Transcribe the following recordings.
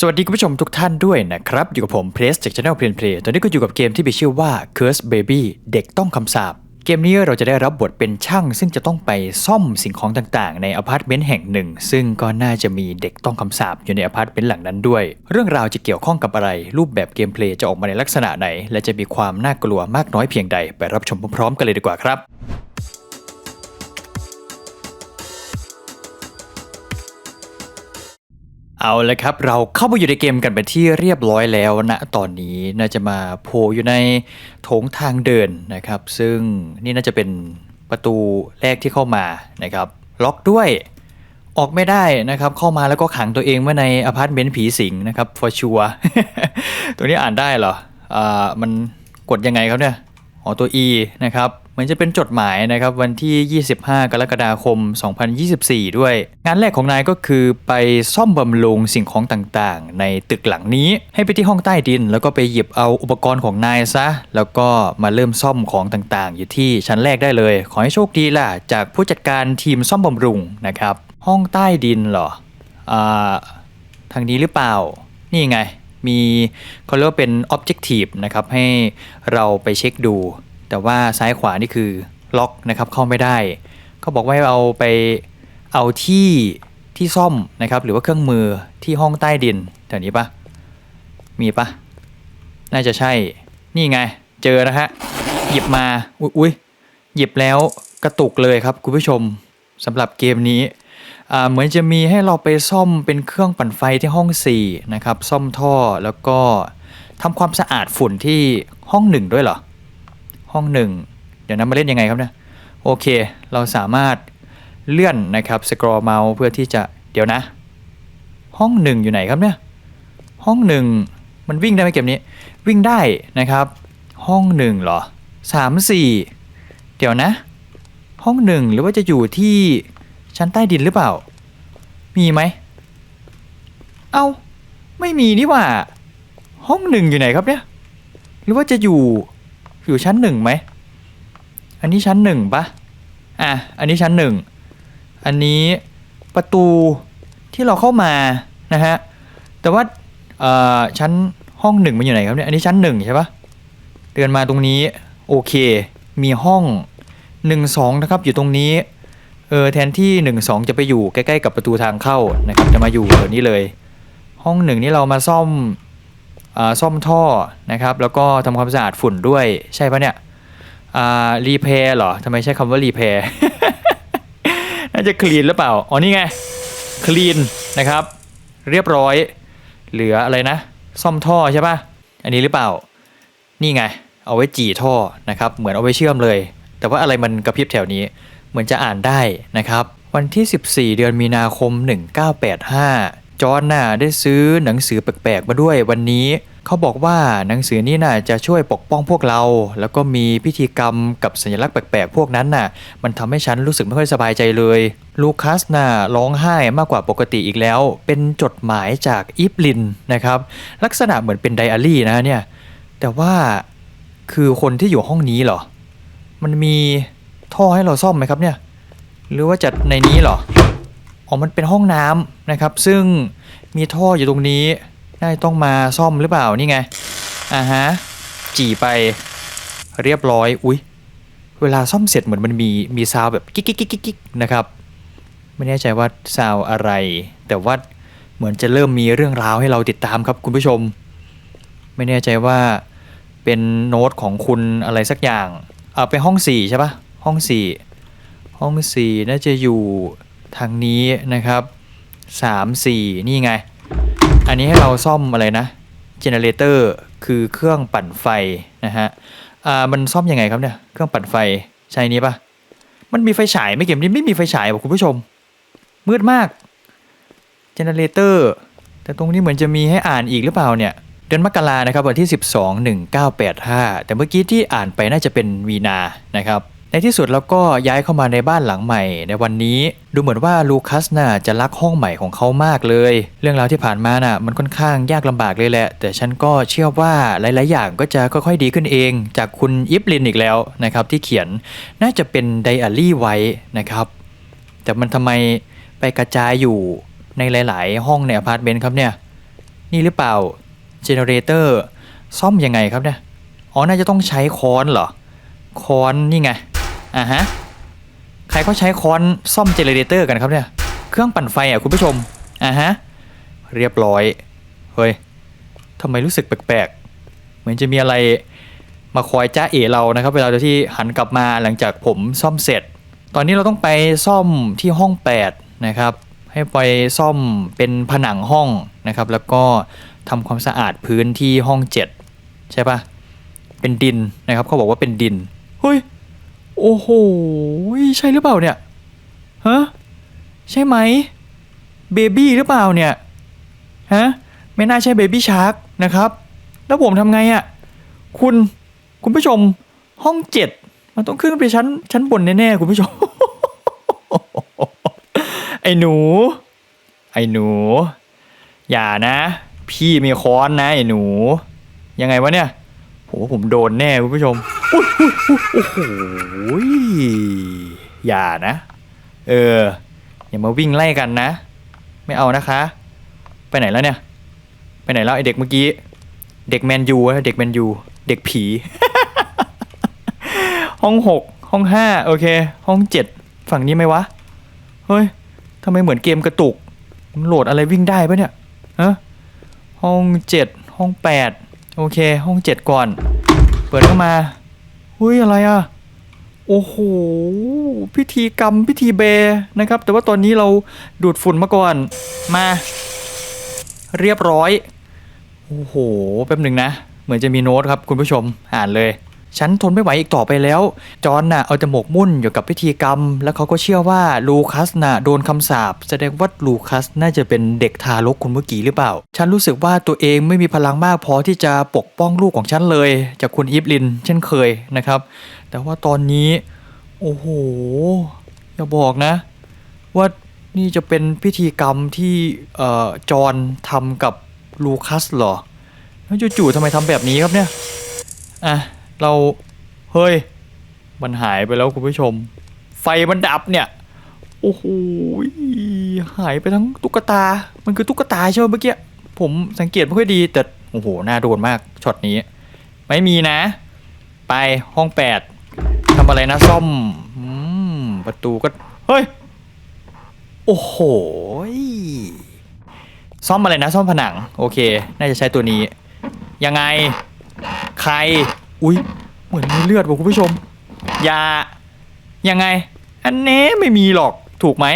สวัสดีคุณผู้ชมทุกท่านด้วยนะครับ อยู่กับผมเพรสจาก Channel เพลนเพลตอนนี้ก็อยู่กับเกมที่มีชื่อว่า Curse Baby เด็กต้องคำสาปเกมนี้เราจะได้รับบทเป็นช่างซึ่งจะต้องไปซ่อมสิ่งของต่างๆ ในอพาร์ตเมนต์แห่งหนึ่ง ซึ่งก็น่าจะมีเด็กต้องคำสาปอยู่ในอพาร์ตเมนต์หลังนั้นด้วย เรื่องราวจะเกี่ยวข้องกับอะไร รูปแบบเกมเพลย์จะออกมาในลักษณะไหน และจะมีความน่ากลัวมากน้อยเพียงใด ไปรับชมพร้อมๆกันเลยดีกว่าครับ เอาละครับ เราเข้ามาอยู่ในเกมกันเป็นที่เรียบร้อยแล้วนะตอนนี้น่าจะมาโผล่อยู่ในโถงทางเดินนะครับ ซึ่งนี่น่าจะเป็นประตูแรกที่เข้ามานะครับ ล็อกด้วยออกไม่ได้นะครับ เข้ามาแล้วก็ขังตัวเองไว้ในอพาร์ตเมนต์ผีสิงนะครับ for sure ตัวนี้อ่านได้เหรออ่ามันกดยังไงครับเนี่ยอ๋อตัว E นะครับ เหมือนจะเป็นจดหมายนะครับวันที่ 25 กรกฎาคม 2024 ด้วย งานแรกของนายก็คือไปซ่อมบำรุงสิ่งของต่างๆ ในตึกหลังนี้ ให้ไปที่ห้องใต้ดิน แล้วก็ไปหยิบเอาอุปกรณ์ของนายซะ แล้วก็มาเริ่มซ่อมของต่างๆ อยู่ที่ชั้นแรกได้เลย ขอให้โชคดีล่ะ จากผู้จัดการทีมซ่อมบำรุงนะครับห้องใต้ดินเหรออ่าทางนี้หรือเปล่านี่ไงมีเขาเรียกว่าเป็น objective นะครับให้เราไปเช็คดู แต่ว่าซ้ายขวานี่คือล็อกนะครับเข้าไม่ได้เขาบอกว่าให้เอาไปเอาที่ที่ซ่อมนะครับ หรือว่าเครื่องมือที่ห้องใต้ดินแถวนี้ปะมีปะน่าจะใช่นี่ไง เจอนะฮะหยิบมาอุ๊ยหยิบแล้วกระตุกเลยครับคุณผู้ชมสำหรับเกมนี้เหมือนจะมีให้เราไปซ่อมเป็นเครื่องปั่นไฟที่ห้อง 4 นะครับ ซ่อมท่อแล้วก็ทำความสะอาดฝุ่นที่ห้องหนึ่งด้วยเหรอ ห้องหนึ่งเดี๋ยวนั้นมาเล่นยังไงครับเนี่ยโอเค เราสามารถเลื่อนนะครับสครอเมาส์เพื่อที่จะเดี๋ยวนะ ห้องหนึ่งอยู่ไหนครับเนี่ยห้องหนึ่งมันวิ่งได้ไหมเกมนี้ วิ่งได้นะครับ ห้องหนึ่งเหรอสามสี่เดี๋ยวนะ ห้องหนึ่งหรือว่าจะอยู่ที่ชั้นใต้ดินหรือเปล่า มีไหมเอา้าไม่มีนี่ว่า ห้องหนึ่งอยู่ไหนครับเนี่ย หรือว่าจะอยู่ อยู่ชั้นหนึ่งไหม อันนี้ชั้นหนึ่งปะอะ อันนี้ชั้นหนึ่ง อันนี้ประตูที่เราเข้ามานะฮะ แต่ว่าเอ่อชั้นห้องหนึ่งมันอยู่ไหนครับเนี่ย อันนี้ชั้นหนึ่งใช่ปะเดินมาตรงนี้โอเค มีห้องหนึ่งสองนะครับอยู่ตรงนี้ เออแทนที่1 2จะไปอยู่ใกล้ๆกับประตูทางเข้านะครับจะมาอยู่แถวนี้เลย ห้องหนึ่งนี่เรามาซ่อม ซ่อมท่อนะครับแล้วก็ทำความสะอาดฝุ่นด้วยใช่ปะเนี่ยอ่ารีเพร์เหรอทำไมใช้คำว่ารีเพร์น่าจะคลีนหรือเปล่า อ๋อนี่ไงคลีนนะครับ เรียบร้อย เหลืออะไรนะ ซ่อมท่อใช่ปะอันนี้หรือเปล่า นี่ไง เอาไว้จี่ท่อนะครับ เหมือนเอาไว้เชื่อมเลย แต่ว่าอะไรมันกระพริบแถวนี้ เหมือนจะอ่านได้นะครับ วันที่ 14 เดือนมีนาคม 1985 จอห์นน่ะได้ซื้อหนังสือแปลกๆมาด้วยวันนี้ เขาบอกว่าหนังสือนี้น่ะจะช่วยปกป้องพวกเรา แล้วก็มีพิธีกรรมกับสัญลักษณ์แปลกๆพวกนั้นน่ะ มันทำให้ฉันรู้สึกไม่ค่อยสบายใจเลย ลูคัสน่ะร้องไห้มากกว่าปกติอีกแล้ว เป็นจดหมายจากอีฟลินนะครับ ลักษณะเหมือนเป็นไดอารี่นะเนี่ย แต่ว่าคือคนที่อยู่ห้องนี้เหรอ มันมีท่อให้เราซ่อมไหมครับเนี่ย หรือว่าจะในนี้เหรอ อ๋อมันเป็นห้องน้ำนะครับ ซึ่งมีท่ออยู่ตรงนี้น่าจะต้องมาซ่อมหรือเปล่านี่ไงอ่าฮะจี่ไปเรียบร้อยอุ๊ยเวลาซ่อมเสร็จเหมือนมันมีมีซาวด์แบบกิ๊กกิ๊กกิ๊กกิ๊กนะครับไม่แน่ใจว่าซาวด์อะไร แต่ว่าเหมือนจะเริ่มมีเรื่องราวให้เราติดตามครับคุณผู้ชม ไม่แน่ใจว่าเป็นโน้ตของคุณอะไรสักอย่างเอาไปห้องสี่ใช่ปะห้องสี่ห้องสี่น่าจะอยู่ ทางนี้นะครับสามสี่นี่ไง อันนี้ให้เราซ่อมอะไรนะเจเนเรเตอร์คือเครื่องปั่นไฟนะฮะอ่ามันซ่อมยังไงครับเนี่ยเครื่องปั่นไฟใช่นี้ปะมันมีไฟฉายไหม่เกมนี้ไม่มีไฟฉายบอกคุณผู้ชม มืดมากเจเนเรเตอร์แต่ตรงนี้เหมือนจะมีให้อ่านอีกหรือเปล่าเนี่ยเดือนมกรานะครับวันที่ 12 1985 แต่เมื่อกี้ที่อ่านไปน่าจะเป็นวีนานะครับ ในที่สุดเราก็ย้ายเข้ามาในบ้านหลังใหม่ ในวันนี้ดูเหมือนว่าลูคัสน่ะจะรักห้องใหม่ของเขามากเลย เรื่องราวที่ผ่านมาน่ะมันค่อนข้างยากลำบากเลยแหละ แต่ฉันก็เชื่อว่าหลาย ๆ อย่างก็จะค่อย ๆ ดีขึ้นเอง จากคุณอิฟลินอีกแล้วนะครับที่เขียนน่าจะเป็นไดอารี่ไว้นะครับ แต่มันทำไมไปกระจายอยู่ในหลาย ๆ ห้องในอพาร์ตเมนต์ครับเนี่ยนี่หรือเปล่าเจเนเรเตอร์ซ่อมยังไงครับเนี่ยอ๋อน่าจะต้องใช้ค้อนเหรอค้อนนี่ไง อ่าฮะ ใครเขาใช้ค้อนซ่อมเจเนเรเตอร์กันครับเนี่ย เครื่องปั่นไฟอะคุณผู้ชม อ่าฮะ เรียบร้อย เฮ้ยทำไมรู้สึกแปลกๆ เหมือนจะมีอะไรมาคอยจ้าเอ๋เรานะครับ เวลาที่หันกลับมาหลังจากผมซ่อมเสร็จ ตอนนี้เราต้องไปซ่อมที่ห้อง 8 นะครับ ให้ไปซ่อมเป็นผนังห้องนะครับ แล้วก็ทำความสะอาดพื้นที่ห้อง 7 ใช่ปะเป็นดินนะครับเขาบอกว่าเป็นดิน เฮ้ย โอ้โห ใช่หรือเปล่าเนี่ยฮะใช่ไหมเบบี้หรือเปล่าเนี่ยฮะไม่น่าใช่เบบี้ชาร์กนะครับ แล้วผมทำไงอะ่ะ คุณคุณผู้ชมห้องเจ็ดมันต้องขึ้นไปชั้นชั้นบนแน่ๆคุณผู้ชม ไอ้หนู ไอ้หนู อย่านะ พี่มีค้อนนะไอ้หนู ยังไงวะเนี่ยผมว่าผมโดนแน่คุณผู้ชม อุ๊ยอุ๊ยอุ๊ยโอ้โหอย่านะ เออ อย่ามาวิ่งไล่กันนะ ไม่เอานะคะ ไปไหนแล้วเนี่ย ไปไหนแล้วไอเด็กเมื่อกี้ เด็กแมนยูนะเด็กแมนยู เด็กผี ห้องหก ห้องห้าโอเค ห้องเจ็ดฝั่งนี้ไหมวะ เฮ้ยทำไมเหมือนเกมกระตุก โหลดอะไรวิ่งได้ปะเนี่ยฮะห้องเจ็ดห้องแปดโอเค ห้องเจ็ดก่อน เปิดเข้ามา ฮ้ยอะไรอะ โอ้โห พิธีกรรมพิธีเบนะครับ แต่ว่าตอนนี้เราดูดฝุ่นมาก่อน มา เรียบร้อย โอ้โห แป๊บหนึ่งนะ เหมือนจะมีโน้ตครับคุณผู้ชม อ่านเลย ฉันทนไม่ไหวอีกต่อไปแล้ว จอนน่ะเอาจมูกมุ่นอยู่กับพิธีกรรม แล้วเขาก็เชื่อว่าลูคัสน่ะโดนคำสาปแสดงว่าลูคัสน่าจะเป็นเด็กทารกคนเมื่อกี้หรือเปล่า ฉันรู้สึกว่าตัวเองไม่มีพลังมากพอที่จะปกป้องลูกของฉันเลย จากคุณอีฟลิน เช่นเคยนะครับ แต่ว่าตอนนี้ โอ้โหอย่าบอกนะ ว่านี่จะเป็นพิธีกรรมที่เอ่อจอนทำกับลูคัสเหรอแล้วจู่ๆทำไมทำแบบนี้ครับเนี่ยอะ เราเฮ้ย มันหายไปแล้วคุณผู้ชม ไฟมันดับเนี่ยโอ้โหหายไปทั้งตุ๊กตา มันคือตุ๊กตาใช่ไหมเมื่อกี้ผมสังเกตไม่ค่อยดีแต่โอ้โหน่าโดนมากช็อตนี้ ไม่มีนะ ไปห้องแปดทำอะไรนะซ่อมอืมประตูก็เฮ้ยโอ้โหซ่อมอะไรนะซ่อมผนัง โอเค น่าจะใช้ตัวนี้ ยังไง ใคร อุ้ยเหมือนมีเลือดว่ะคุณผู้ชม อย่า ยังไง อันนี้ไม่มีหรอกถูกไหม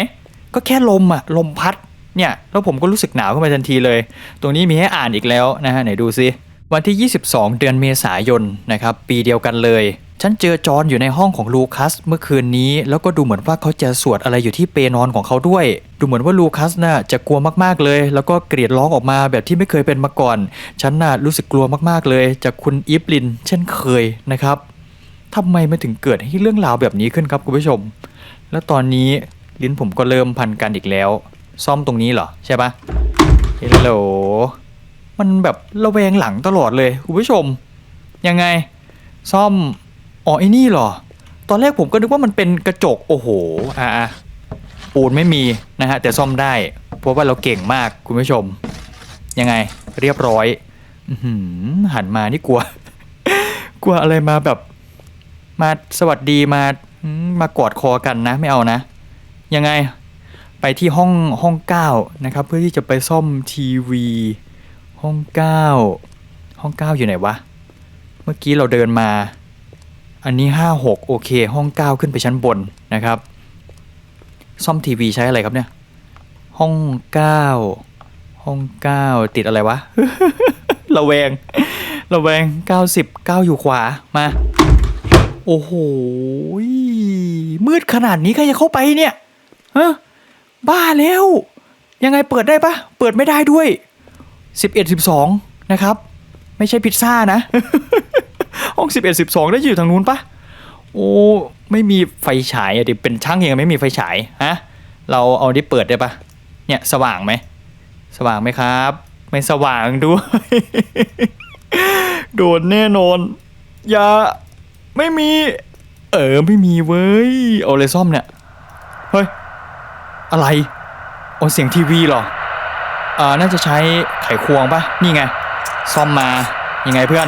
ก็แค่ลมอะลมพัด เนี่ย แล้วผมก็รู้สึกหนาวขึ้นมาทันทีเลย ตรงนี้มีให้อ่านอีกแล้วนะฮะไหนดูซิวันที่ 22 เดือนเมษายนนะครับ ปีเดียวกันเลย ฉันเจอจอนอยู่ในห้องของลูคัสเมื่อคืนนี้ แล้วก็ดูเหมือนว่าเขาจะสวดอะไรอยู่ที่เปนอนของเขาด้วย ดูเหมือนว่าลูคัสน่ะจะกลัวมากๆเลย แล้วก็กรีดร้องออกมาแบบที่ไม่เคยเป็นมาก่อน ฉันน่ะรู้สึกกลัวมากๆเลย จากคุณอีฟลิน เช่นเคยนะครับทำไมมันถึงเกิดให้เรื่องราวแบบนี้ขึ้นครับคุณผู้ชม แล้วตอนนี้ลิ้นผมก็เริ่มพันกันอีกแล้ว ซ่อมตรงนี้เหรอใช่ปะเฮลโหลมันแบบระแวงหลังตลอดเลยคุณผู้ชม ยังไง ซ่อม อ๋อไอ้นี่เหรอ ตอนแรกผมก็นึกว่ามันเป็นกระจกโอ้โห อ่าปูนไม่มีนะฮะแต่ซ่อมได้ เพราะว่าเราเก่งมากคุณผู้ชม ยังไงเรียบร้อยหืหันมานี่กลัว กลัวอะไรมาแบบ มาสวัสดีมามากอดคอกันนะ ไม่เอานะ ยังไงไปที่ห้องห้องเก้านะครับ เพื่อที่จะไปซ่อมทีวี ห้องเก้าห้องเก้าอยู่ไหนวะ เมื่อกี้เราเดินมา อันนี้ห้าหกโอเค ห้องเก้าขึ้นไปชั้นบนนะครับ ซ่อมทีวีใช้อะไรครับเนี่ย ห้องเก้าห้องเก้าติดอะไรวะ ระแวง ระแวงเก้าสิบเก้าอยู่ขวา มา โอ้โห มืดขนาดนี้ใครจะเข้าไปเนี่ยฮะบ้าแล้ว ยังไงเปิดได้ปะ เปิดไม่ได้ด้วยสิบเอ็ดสิบสองนะครับ ไม่ใช่พิซซ่านะ ห้องสิบเอ็ดสิบสองได้อยู่ทางนู้นปะโอ้ไม่มีไฟฉายอะดิเป็นช่างยังไม่มีไฟฉายฮะเราเอาที่เปิดได้ปะเนี่ยสว่างไหมสว่างไหมครับ ไม่สว่างด้วยโดนแน่นอนอย่าไม่มี เออไม่มีเว้ยเอาเลยซ่อมเนี่ยเฮ้ยอะไรเอาเสียงทีวีหรอเอ่อน่าจะใช้ไขควงปะนี่ไง ซ่อมมายังไงเพื่อน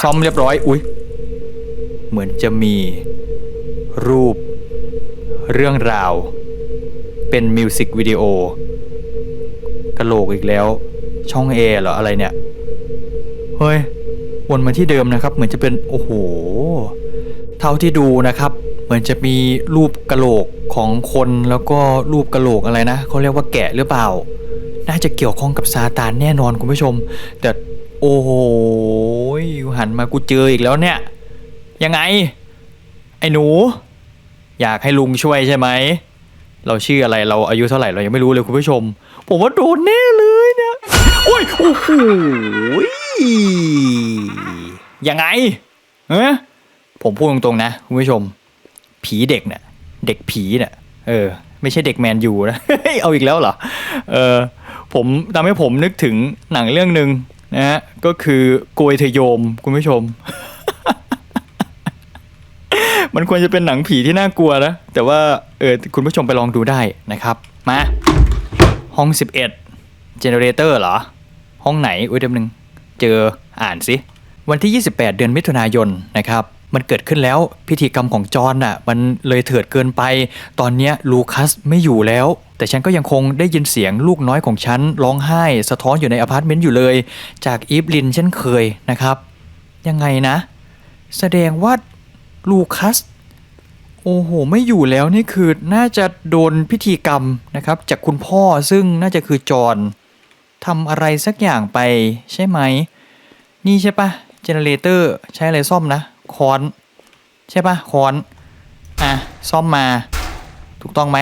ซ่อมเรียบร้อยอุ้ยเหมือนจะมีรูป เรื่องราว เป็นมิวสิกวิดีโอกระโหลกอีกแล้ว ช่องเอเหรออะไรเนี่ย เฮ้ย วนมาที่เดิมนะครับ เหมือนจะเป็น โอ้โห เท่าที่ดูนะครับ เหมือนจะมีรูปกระโหลกของคนแล้วก็รูปกระโหลกอะไรนะเขาเรียกว่าแกะหรือเปล่า น่าจะเกี่ยวข้องกับซาตานแน่นอนคุณผู้ชม แต่โอ้โห หันมากูเจออีกแล้วเนี่ย ยังไง ไอ้หนู อยากให้ลุงช่วยใช่ไหม เราชื่ออะไรเราอายุเท่าไหร่เรายังไม่รู้เลยคุณผู้ชม ผมว่าโดนแน่เลยเนี่ยโอ้ยโอ้โหยังไงเฮ้ผมพูดตรงๆนะคุณผู้ชม ผีเด็กเนี่ยเด็กผีเนี่ยเออ ไม่ใช่เด็กแมนยูนะเอาอีกแล้วเหรอเออผมทำให้ผมนึกถึงหนังเรื่องหนึ่ง นะฮะก็คือโกยเทโยมคุณผู้ชม มันควรจะเป็นหนังผีที่น่ากลัวนะแต่ว่าเออคุณผู้ชมไปลองดูได้นะครับ มา ห้อง 11เจเนเรเตอร์เหรอ ห้องไหนอุ้ยเดี๋ยวนึง เจออ่านสิวันที่ 28 เดือนมิถุนายนนะครับมันเกิดขึ้นแล้วพิธีกรรมของจอห์นน่ะ มันเลยเถิดเกินไป ตอนนี้ลูคัสไม่อยู่แล้ว แต่ฉันก็ยังคงได้ยินเสียงลูกน้อยของฉันร้องไห้ สะท้อนอยู่ในอพาร์ตเมนต์อยู่เลย จากอีฟลินเช่นเคยนะครับ ยังไงนะ แสดงว่าลูคัสโอ้โห ไม่อยู่แล้วนี่คือน่าจะโดนพิธีกรรมนะครับ จากคุณพ่อซึ่งน่าจะคือจอห์นทำอะไรสักอย่างไปใช่ไหม นี่ใช่ปะเจเนเรเตอร์ใช้อะไรซ่อมนะคอน ใช่ปะคอน อะ ซ่อมมา ถูกต้องไหม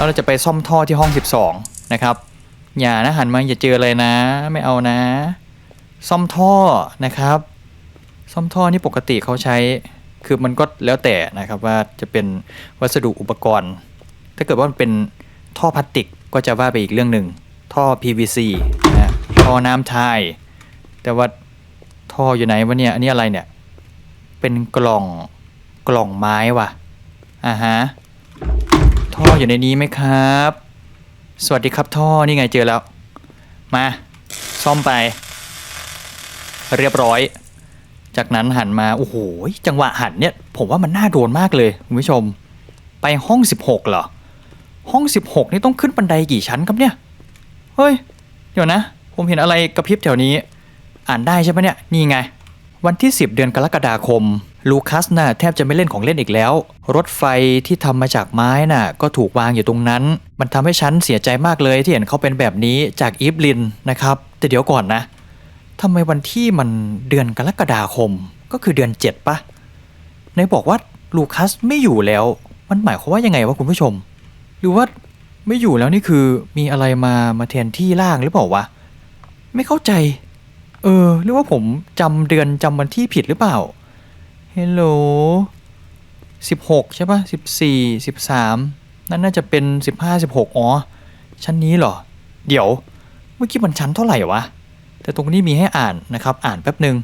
แล้วเราจะไปซ่อมท่อที่ห้อง 12 นะครับ อย่านะหันมาอย่าเจออะไรนะ ไม่เอานะ ซ่อมท่อนะครับ ซ่อมท่อนี่ปกติเขาใช้ คือมันก็แล้วแต่นะครับว่าจะเป็นวัสดุอุปกรณ์ ถ้าเกิดว่ามันเป็นท่อพลาสติกก็จะว่าไปอีกเรื่องหนึ่ง ท่อ PVC นะท่อน้ำทาย แต่ว่าท่ออยู่ไหนวะเนี่ย อันนี้อะไรเนี่ย เป็นกล่องกล่องไม้ว่ะอ่าฮะ ท่ออยู่ในนี้ไหมครับ สวัสดีครับท่อนี่ไงเจอแล้ว มา ซ่อมไป เรียบร้อย จากนั้นหันมา โอ้โห จังหวะหันเนี่ย ผมว่ามันน่าโดนมากเลยคุณผู้ชม ไปห้อง 16เหรอ ห้อง 16 นี่ต้องขึ้นบันไดกี่ชั้นครับเนี่ย เฮ้ย เดี๋ยวนะ ผมเห็นอะไรกระพริบแถวนี้ อ่านได้ใช่ไหมเนี่ย นี่ไง วันที่ 10 เดือนกรกฎาคม ลูคัสน่ะแทบจะไม่เล่นของเล่นอีกแล้ว รถไฟที่ทำมาจากไม้น่ะ ก็ถูกวางอยู่ตรงนั้น มันทำให้ฉันเสียใจมากเลยที่เห็นเขาเป็นแบบนี้จากอีฟลินนะครับ แต่เดี๋ยวก่อนนะทำไมวันที่มันเดือนกรกฎาคมก็คือเดือนเจ็ดปะไหนบอกว่าลูคัสไม่อยู่แล้ว มันหมายความว่ายังไงวะคุณผู้ชม หรือว่าไม่อยู่แล้วนี่คือมีอะไรมามาแทนที่ล่างหรือเปล่าวะไม่เข้าใจ เออหรือว่าผมจำเดือนจำวันที่ผิดหรือเปล่า ฮลโหลสิบหกใช่ปะสิบสี่สิบสามนั่นน่าจะเป็นสิบห้าสิบหกอ๋อ ชั้นนี้เหรอ เดี๋ยว เมื่อกี้มันชั้นเท่าไหร่วะ แต่ตรงนี้มีให้อ่านนะครับ อ่านแป๊บหนึ่ง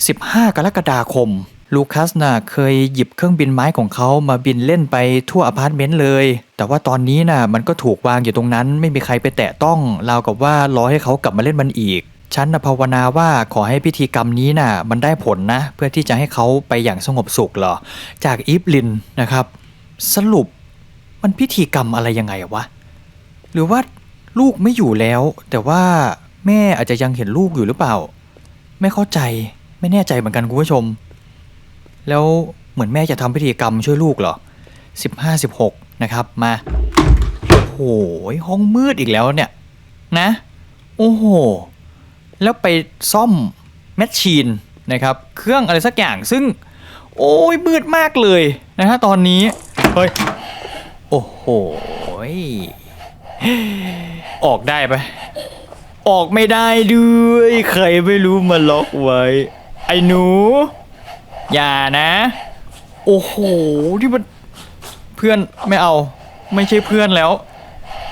15กรกฎาคม ลูคัสน่ะเคยหยิบเครื่องบินไม้ของเขามาบินเล่นไปทั่วอพาร์ตเมนต์เลย แต่ว่าตอนนี้น่ะมันก็ถูกวางอยู่ตรงนั้น ไม่มีใครไปแตะต้องราวกับว่า รอให้เขากลับมาเล่นมันอีก ฉันภาวนาว่าขอให้พิธีกรรมนี้น่ะมันได้ผลนะ เพื่อที่จะให้เขาไปอย่างสงบสุขเหรอ จากอีฟลินนะครับ สรุปมันพิธีกรรมอะไรยังไงวะ หรือว่าลูกไม่อยู่แล้ว แต่ว่าแม่อาจจะยังเห็นลูกอยู่หรือเปล่า ไม่เข้าใจไม่แน่ใจเหมือนกันคุณผู้ชม แล้วเหมือนแม่จะทำพิธีกรรมช่วยลูกเหรอสิบห้าสิบหกนะครับมาโอ้โหห้องมืดอีกแล้วเนี่ย นะ โอ้โห แล้วไปซ่อมแมชชีนนะครับเครื่องอะไรสักอย่างซึ่ง โอ้ยมืดมากเลยนะฮะตอนนี้ เฮ้ย โอ้โหออกได้ปะออกไม่ได้ด้วยใครไม่รู้มาล็อกไว้ ไอ้หนู อย่านะ โอ้โหที่มันเพื่อนไม่เอา ไม่ใช่เพื่อนแล้ว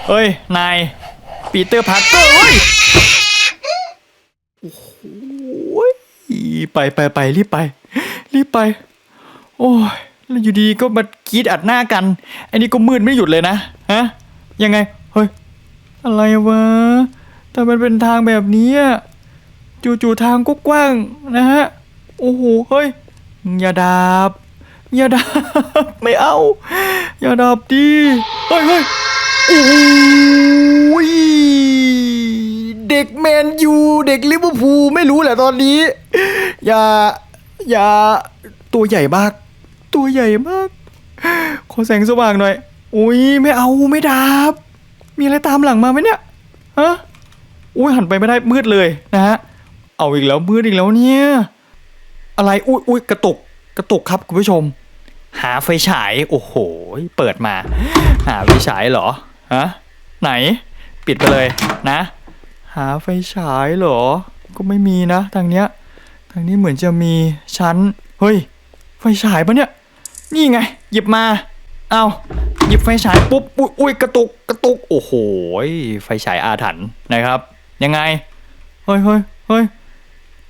เฮ้ย นาย ปีเตอร์พาร์เกอร์เฮ้ย โอ้โหไปไปไปรีบไป รีบไป โอ้ยแล้วอยู่ดีก็มากรีดอัดหน้ากัน อันนี้ก็มืดไม่หยุดเลยนะฮะยังไงเฮ้ยอะไรวะแต่มันเป็นทางแบบนี้จู่ๆทางก็กว้างนะฮะโอ้โหเฮ้ยอย่าดับอย่าดับไม่เอา อย่าดับดิเฮ้ยเฮ้ยโอ้ย เด็กแมนยูเด็กลิเวอร์พูลไม่รู้แหละตอนนี้ อย่า อย่าตัวใหญ่มาก ตัวใหญ่มาก ขอแสงสว่างหน่อย อุ้ยไม่เอาไม่ดับ มีอะไรตามหลังมาไหมเนี่ยฮะอุ้ยหันไปไม่ได้มืดเลยนะฮะเอาอีกแล้วมืดอีกแล้วเนี่ย อะไรอุ้ยอุ้ยกระตุกกระตุกครับคุณผู้ชม หาไฟฉาย โอ้โห เปิดมา หาไฟฉายเหรอฮะไหน ปิดไปเลยนะ หาไฟฉายเหรอ ก็ไม่มีนะ ทางเนี้ย ทางนี้เหมือนจะมีชั้น เฮ้ย ไฟฉายปะเนี่ย นี่ไง หยิบมา เอาหยิบไฟฉายปุ๊บ อุ้ยอุ้ยกระตุก กระตุก โอ้โห ไฟฉายอาถรรพ์นะครับ ยังไง เฮ้ยเฮ้ยเฮ้ย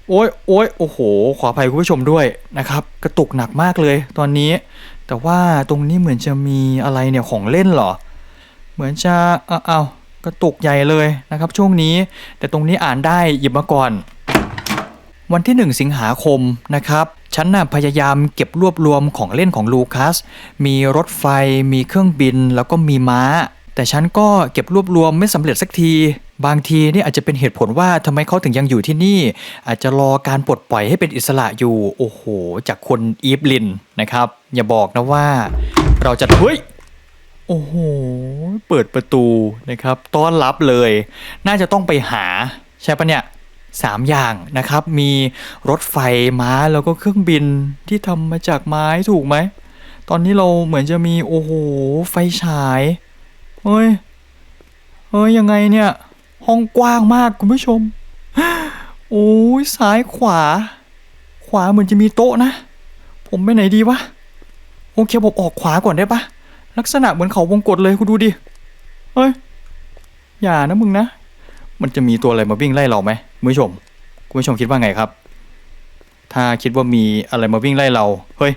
โอ้ยโอ้ยโอ้โห ขออภัยคุณผู้ชมด้วยนะครับ กระตุกหนักมากเลยตอนนี้ แต่ว่าตรงนี้เหมือนจะมีอะไรเนี่ยของเล่นเหรอ เหมือนจะเอาเอา กระตุกใหญ่เลยนะครับช่วงนี้ แต่ตรงนี้อ่านได้หยิบมาก่อน วันที่ 1 สิงหาคมนะครับฉันน่ะพยายามเก็บรวบรวมของเล่นของลูคัส มีรถไฟ มีเครื่องบิน แล้วก็มีม้า แต่ฉันก็เก็บรวบรวมไม่สำเร็จสักที บางทีนี่อาจจะเป็นเหตุผลว่าทำไมเขาถึงยังอยู่ที่นี่ อาจจะรอการปลดปล่อยให้เป็นอิสระอยู่ โอ้โห จากคนอีฟลินนะครับ อย่าบอกนะว่า เราจะเฮ้ย โอ้โห เปิดประตูนะครับ ต้อนรับเลย น่าจะต้องไปหาใช่ปะเนี่ยสามอย่างนะครับ มีรถไฟม้าแล้วก็เครื่องบินที่ทำมาจากไม้ถูกไหม ตอนนี้เราเหมือนจะมีโอ้โห ไฟฉายเฮ้ยเฮ้ยยังไงเนี่ย ห้องกว้างมากคุณผู้ชม โอ้ยซ้ายขวา ขวาเหมือนจะมีโต๊ะนะ ผมไปไหนดีวะ โอเคผมออกขวาก่อนได้ปะ ลักษณะเหมือนเขาวงกตเลยคุณดูดิเฮ้ยอย่านะมึงนะ มันจะมีตัวอะไรมาวิ่งไล่เราไหมคุณผู้ชมคุณผู้ชมคิดว่าไงครับ ถ้าคิดว่ามีอะไรมาวิ่งไล่เราเฮ้ย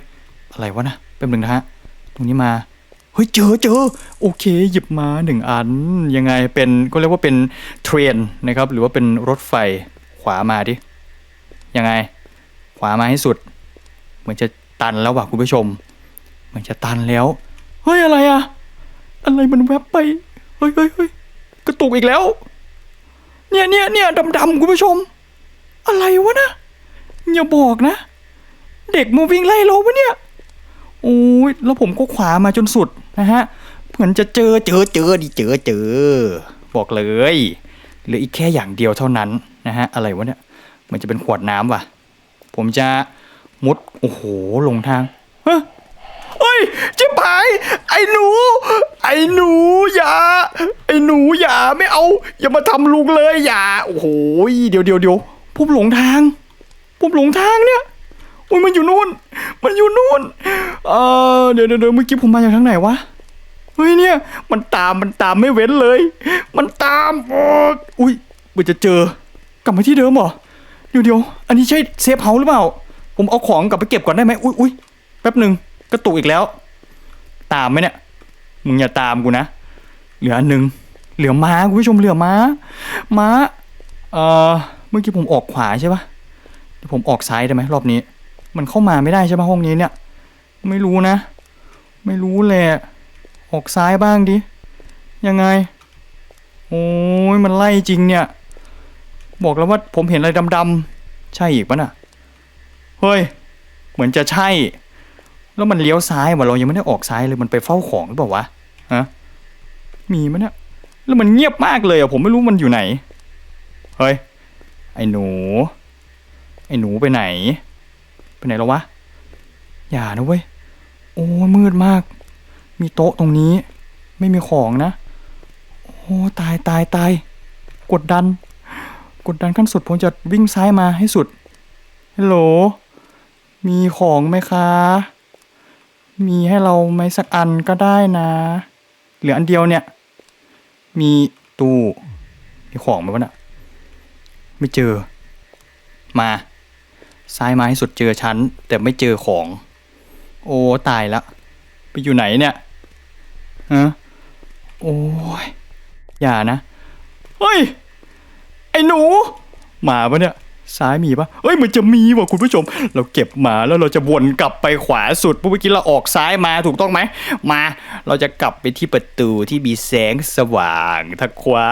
อะไรวะนะแป๊บนึงนะฮะตรงนี้มาเฮ้ยเจอเจอโอเค หยิบมาหนึ่งอันยังไงเป็นก็เรียกว่าเป็นเทรนนะครับ หรือว่าเป็นรถไฟขวามาดิยังไง ขวามาให้สุด เหมือนจะตันแล้วว่ะคุณผู้ชม เหมือนจะตันแล้ว เฮ้ยอะไรอะอะไรมันแวบไป เฮ้ยเฮ้ยเฮ้ยกระตุกอีกแล้ว เนี่ยเนี่ยเนี่ยดำดำๆคุณผู้ชม อะไรวะนะอย่าบอกนะ เด็กมาวิ่งไล่เราปะเนี่ยโอ้ยแล้วผมก็ขวามาจนสุดนะฮะเหมือนจะเจอเจอเจอดิเจอเจอ บอกเลยเหลืออีกแค่อย่างเดียวเท่านั้นนะฮะอะไรวะเนี่ยมันจะเป็นขวดน้ำว่ะ ผมจะมุดโอ้โหลงทางเฮ้ เฮ้ยจิบหาย ไอ้หนู ไอ้หนูอย่า ไอ้หนูอย่าไม่เอา อย่ามาทำลุงเลยอย่า โอ้โหเดี๋ยวเดี๋ยวเดี๋ยวผมหลงทาง ผมหลงทางเนี่ยโอ้ยมันอยู่นู่น มันอยู่นู่น เออเดี๋ยวเดี๋ยวเดี๋ยวมื่อกี้ผมมาจากทางไหนวะ เฮ้ยเนี่ย มันตามมันตามไม่เว้นเลย มันตามอุ้ยมันจะเจอกลับมาที่เดิมเหรอ เดี๋ยวเดี๋ยวอันนี้ใช่เซฟเฮาส์หรือเปล่า ผมเอาของกลับไปเก็บก่อนได้ไหมอุ้ยอุ้ยแป๊บหนึ่ง กระตุกอีกแล้ว ตามไหมเนี่ย มึงอย่าตามกูนะ เหลืออันหนึ่งเหลือม้าคุณผู้ชมเหลือม้า ม้า เอ่อ เมื่อกี้ผมออกขวาใช่ปะผมออกซ้ายได้ไหมรอบนี้ มันเข้ามาไม่ได้ใช่ปะห้องนี้เนี่ย ไม่รู้นะ ไม่รู้แหละ ออกซ้ายบ้างดิ ยังไง โอ้ยมันไล่จริงเนี่ย บอกแล้วว่าผมเห็นอะไรดำๆ ใช่อีกปะน่ะ เฮ้ย เหมือนจะใช่ แล้วมันเลี้ยวซ้ายว่ะเรายังไม่ได้ออกซ้ายเลยมันไปเฝ้าของหรือเปล่าวะฮะมีมั้ยเนี่ยแล้วมันเงียบมากเลยอะผมไม่รู้มันอยู่ไหนเฮ้ยไอ้หนู ไอ้หนูไปไหน ไปไหนแล้ววะอย่านะเว้ยโอ้ยมืดมาก มีโต๊ะตรงนี้ ไม่มีของนะโอ้ตายตายตายกดดัน กดดันขั้นสุดผมจะวิ่งซ้ายมาให้สุดฮัลโหลมีของไหมคะ มีให้เราไหมสักอันก็ได้นะ เหลืออันเดียวเนี่ย มีตู้มีของไหมวะน่ะ ไม่เจอ มา ซ้ายมาให้สุดเจอชั้น แต่ไม่เจอของ โอ้ตายละไปอยู่ไหนเนี่ยฮะโอ้ยอย่านะ เฮ้ย ไอ้หนู มาปะเนี่ย ซ้ายมีปะเอ้ยมันจะมีว่ะคุณผู้ชม เราเก็บมาแล้วเราจะวนกลับไปขวาสุดเพราะเมื่อกี้เราออกซ้ายมาถูกต้องไหมมา เราจะกลับไปที่ประตูที่มีแสงสว่างทางขวา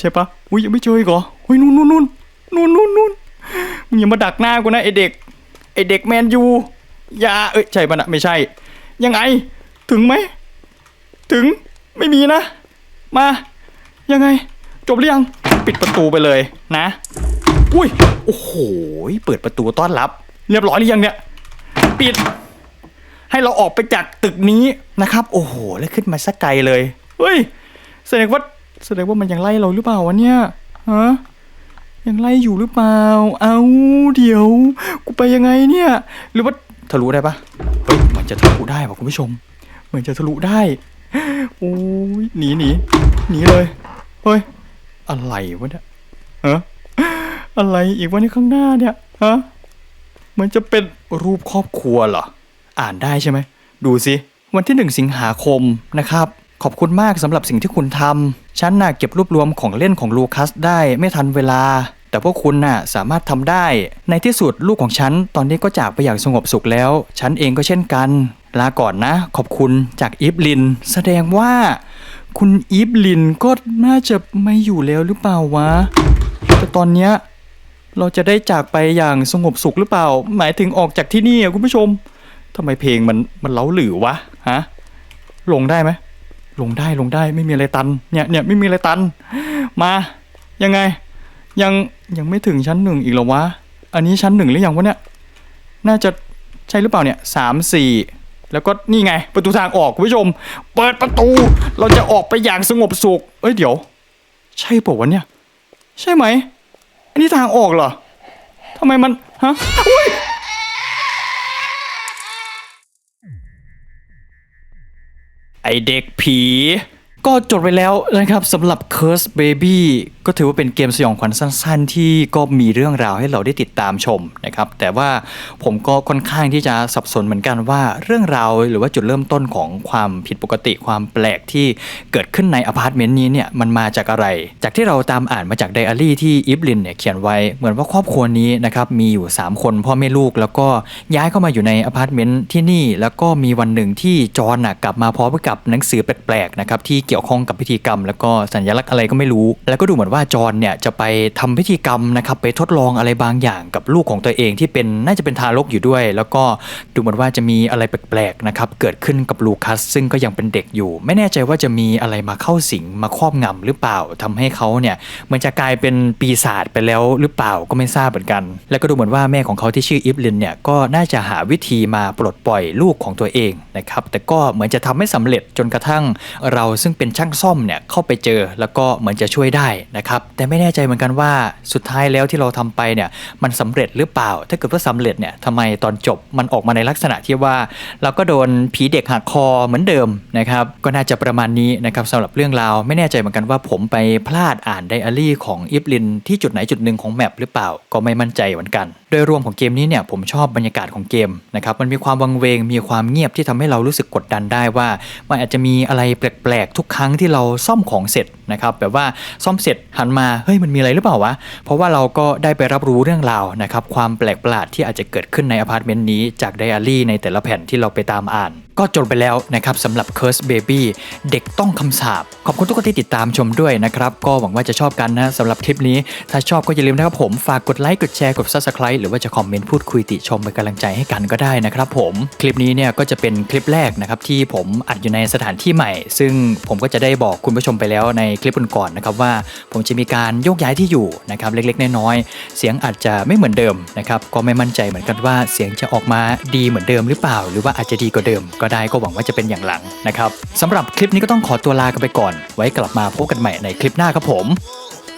ใช่ปะอุ้ยยังไม่เจออีกเหรอเฮ้ยนู่นนู่นนู่นนู่นนู่นนู่นมึงอย่ามาดักหน้ากูนะไอเด็กไอเด็กแมนยูอย่าเอ้ยใช่ปะนะไม่ใช่ ยังไงถึงไหมถึงไม่มีนะ มายังไง จบหรือยัง ปิดประตูไปเลยนะ อุ้ย โอ้โห เปิดประตูต้อนรับ เรียบร้อยหรือยังเนี่ย ปิด ให้เราออกไปจากตึกนี้นะครับ โอ้โห แล้วขึ้นมาสักไกลเลย เฮ้ย แสดงว่า แสดงว่ามันยังไล่เราหรือเปล่าวะเนี่ย ฮะ ยังไล่อยู่หรือเปล่า เอาเดี๋ยว กูไปยังไงเนี่ย หรือว่าทะลุได้ปะเฮ้ยเหมือนจะทะลุได้ว่ะคุณผู้ชม เหมือนจะทะลุได้ โอ้ย หนีหนีหนีเลย เฮ้ย อะไรวะเนี่ยฮะ อะไรอีกวะเนี่ข้างหน้าเนี่ยฮะเหมันจะเป็นรูปครอบครัวเหรอ อ่านได้ใช่ไหม ดูสิวันที่หนึ่งสิงหาคมนะครับ ขอบคุณมากสำหรับสิ่งที่คุณทำฉันน่ะเก็บรวบรวมของเล่นของลูคัสได้ไม่ทันเวลา แต่พวกคุณน่ะสามารถทำได้ ในที่สุดลูกของฉันตอนนี้ก็จากไปอย่างสงบสุขแล้ว ฉันเองก็เช่นกัน ลาก่อนนะ ขอบคุณจากอีฟลิน แสดงว่า คุณอีฟลินก็น่าจะไม่อยู่แล้วหรือเปล่าวะแต่ตอนเนี้ย เราจะได้จากไปอย่างสงบสุขหรือเปล่า หมายถึงออกจากที่นี่อะคุณผู้ชมทำไมเพลงมันมันเล้าหรือวะฮะลงได้ไหมลงได้ลงได้ไม่มีอะไรตันเนี่ยเนี่ยไม่มีอะไรตัน มายังไง ยังยังไม่ถึงชั้นหนึ่งอีกหรอวะอันนี้ชั้นหนึ่งหรือยังวะเนี่ยน่าจะใช่หรือเปล่าเนี่ยสามสี่แล้วก็นี่ไงประตูทางออกคุณผู้ชม เปิดประตู เราจะออกไปอย่างสงบสุขเอ้ยเดี๋ยว ใช่เปล่าวะเนี่ย ใช่ไหม อันนี้ทางออกเหรอทำไมมัน ฮะ อุ้ย ไอเด็กผี ก็จบไปแล้วนะครับสำหรับ Curse Baby ก็ถือว่าเป็นเกมสยองขวัญสั้น ๆ ที่ก็มีเรื่องราวให้เราได้ติดตามชมนะครับ แต่ว่าผมก็ค่อนข้างที่จะสับสนเหมือนกันว่าเรื่องราวหรือว่าจุดเริ่มต้นของความผิดปกติความแปลกที่เกิดขึ้นในอพาร์ตเมนต์นี้เนี่ยมันมาจากอะไร จากที่เราตามอ่านมาจากไดอารี่ที่อีฟลินเนี่ยเขียนไว้เหมือนว่าครอบครัวนี้นะครับมีอยู่ 3 คนพ่อแม่ลูก แล้วก็ย้ายเข้ามาอยู่ในอพาร์ตเมนต์ที่นี่แล้วก็มีวันหนึ่งที่จอห์นกลับมาพร้อมกับหนังสือแปลกๆนะครับที่เกี่ยวข้องกับพิธีกรรม แล้วก็สัญลักษณ์อะไรก็ไม่รู้ แล้วก็ดูเหมือนว่าจอห์นเนี่ยจะไปทำพิธีกรรมนะครับไปทดลองอะไรบางอย่างกับลูกของตัวเองที่เป็นน่าจะเป็นทารกอยู่ด้วย แล้วก็ดูเหมือนว่าจะมีอะไรแปลกๆนะครับเกิดขึ้นกับลูคัสซึ่งก็ยังเป็นเด็กอยู่ ไม่แน่ใจว่าจะมีอะไรมาเข้าสิงมาครอบงำหรือเปล่าทำให้เขาเนี่ยเหมือนจะกลายเป็นปีศาจไปแล้วหรือเปล่าก็ไม่ทราบเหมือนกัน แล้วก็ดูเหมือนว่าแม่ของเขาที่ชื่ออิฟลินเนี่ยก็น่าจะหาวิธีมาปลดปล่อยลูกของตัวเองนะครับแต่ก็เหมือนจะทำไม่สำเร็จจนกระทั่งเราซึ่งเป็นช่างซ่อมเนี่ยเข้าไปเจอแล้วก็เหมือนจะช่วยได้นะครับ แต่ไม่แน่ใจเหมือนกันว่าสุดท้ายแล้วที่เราทำไปเนี่ยมันสำเร็จหรือเปล่า ถ้าเกิดว่าสำเร็จเนี่ยทำไมตอนจบมันออกมาในลักษณะที่ว่า เราก็โดนผีเด็กหักคอเหมือนเดิมนะครับก็น่าจะประมาณนี้นะครับสำหรับเรื่องราวไม่แน่ใจเหมือนกันว่าผมไปพลาดอ่านไดอารี่ของอิฟลินที่จุดไหนจุดหนึ่งของแมปหรือเปล่าก็ไม่มั่นใจเหมือนกัน โดยรวมของเกมนี้เนี่ยผมชอบบรรยากาศของเกมนะครับมันมีความวังเวงมีความเงียบที่ทำให้เรารู้สึกกดดันได้ว่า มันอาจจะมีอะไรแปลกๆทุกครั้งที่เราซ่อมของเสร็จนะครับแบบว่าซ่อมเสร็จหันมาเฮ้ยมันมีอะไรหรือเปล่าวะ เพราะว่าเราก็ได้ไปรับรู้เรื่องราวนะครับความแปลกประหลาดที่อาจจะเกิดขึ้นในอพาร์ตเมนต์นี้จากไดอารี่ในแต่ละแผ่นที่เราไปตามอ่าน ก็จบไปแล้วนะครับสำหรับ Curse Baby เด็กต้องคำสาปขอบคุณทุกคนที่ติดตามชมด้วยนะครับ ก็หวังว่าจะชอบกันนะสำหรับคลิปนี้ ถ้าชอบก็อย่าลืมนะครับผม ฝากกดไลค์ กดแชร์ กด Subscribe หรือว่าจะคอมเมนต์พูดคุยติชมเป็นกำลังใจให้กันก็ได้นะครับผม คลิปนี้เนี่ยก็จะเป็นคลิปแรกนะครับที่ผมอัดอยู่ในสถานที่ใหม่ ซึ่งผมก็จะได้บอกคุณผู้ชมไปแล้วในคลิปก่อนๆนะครับว่าผมจะมีการโยกย้ายที่อยู่นะครับเล็กๆน้อยๆเสียงอาจจะไม่เหมือนเดิมนะครับก็ไม่มั่นใจเหมือนกันว่าเสียงจะออกมาดีเหมือนเดิมหรือเปล่า หรือว่าอาจจะดีกว่าเดิมก็ได้ก็หวังว่าจะเป็นอย่างหลังนะครับสำหรับคลิปนี้ก็ต้องขอตัวลากันไปก่อน ไว้กลับมาพบกันใหม่ในคลิปหน้าครับผม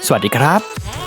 สวัสดีครับ